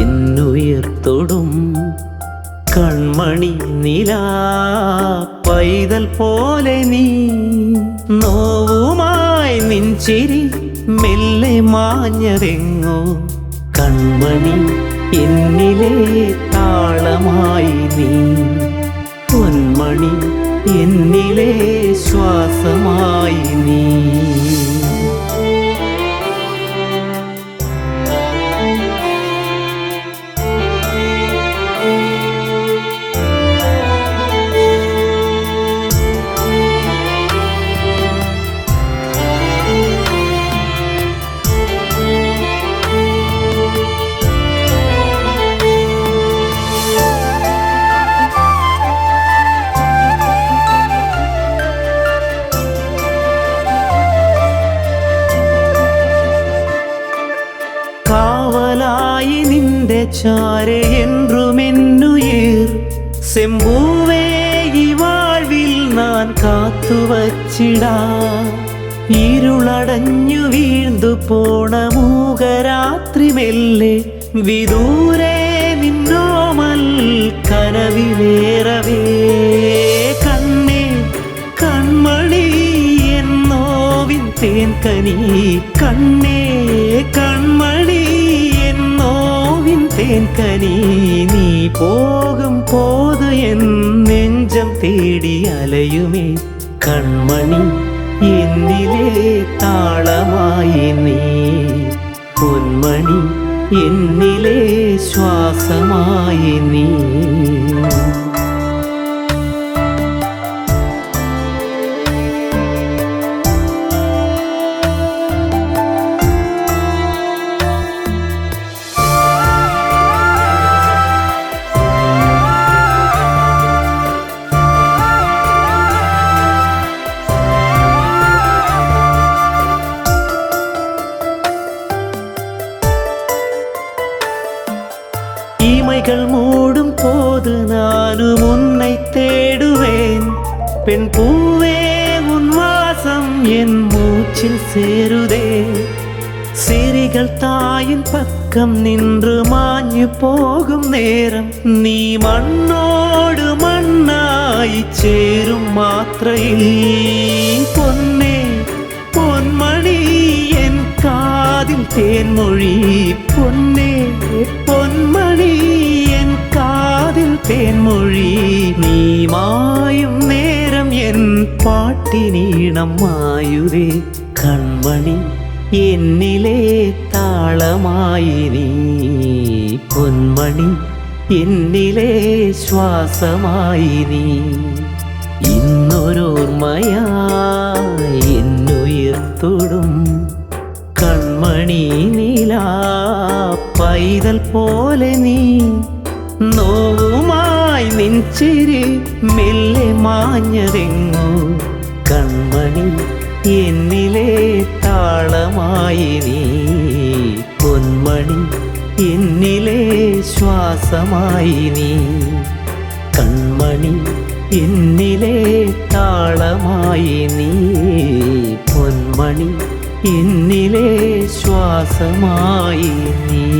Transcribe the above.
എന്നുയർത്തൊടും കൺമണി നില പൈതൽ പോലെ നീ നോവുമായി നിഞ്ചിരി മെല്ലെ മാഞ്ഞതെങ്ങോ കൺമണി എന്നിലെ താളമായി നീ പൊന്മണി എന്നിലെ ശ്വാസമായി നീ நினைச்சாரே என்றும் என்னுயிர் செம்பூவே வாழ்வில் நான் காத்து வச்சிடா ഇരുളടഞ്ഞു വീഴ്ന്നു പോണ മൂകരാത്രി മെല്ലെ വിദൂരെ നിന്നോമൽ കനവിലേറവേ. കണ്ണേ കൺമണി എന്നോവിൻ തേൻ കനി കണ്ണ തേൻകനി നീ പോകും പോതു എൻ നെഞ്ചം തേടി അലയുമേ. കൺമണി എന്നിലെ താളമായി നീ? പൊന്മണി എന്നിലെ ശ്വാസമായി നീ. சுமைகள் மூடும் போது நானும் உன்னை தேடுவேன். பெண் பூவே உன் வாசம் என் மூச்சில் சேருதே. சிறிகள் தாயின் பக்கம் நின்று மாஞ்சு போகும் நேரம். நீ மண்ணோடு மண்ணாய் சேரும் மாத்திரையில். பொன்னே பொன்மணி என் காதில் தேன்மொழி பொன் തേൻമൊഴി നീ മായും നേരം എൻ പാട്ടിനീണം മായുരേ. കൺമണി എന്നിലെ താളമായി നീ. പൊന്മണി എന്നിലെ ശ്വാസമായി നീ. ഇന്നൊരോർമ്മയായി കൺമണി നീല പൈതൽ പോലെ നീ. നോവുമായി നെഞ്ചിരി മെല്ലെ മാഞ്ഞതെങ്ങോ. കൺമണി എന്നിലെ താളമായി നീ. പൊന്മണി എന്നിലെ ശ്വാസമായി നീ. കൺമണി എന്നിലെ താളമായി നീ. പൊന്മണി എന്നിലെ ശ്വാസമായി നീ.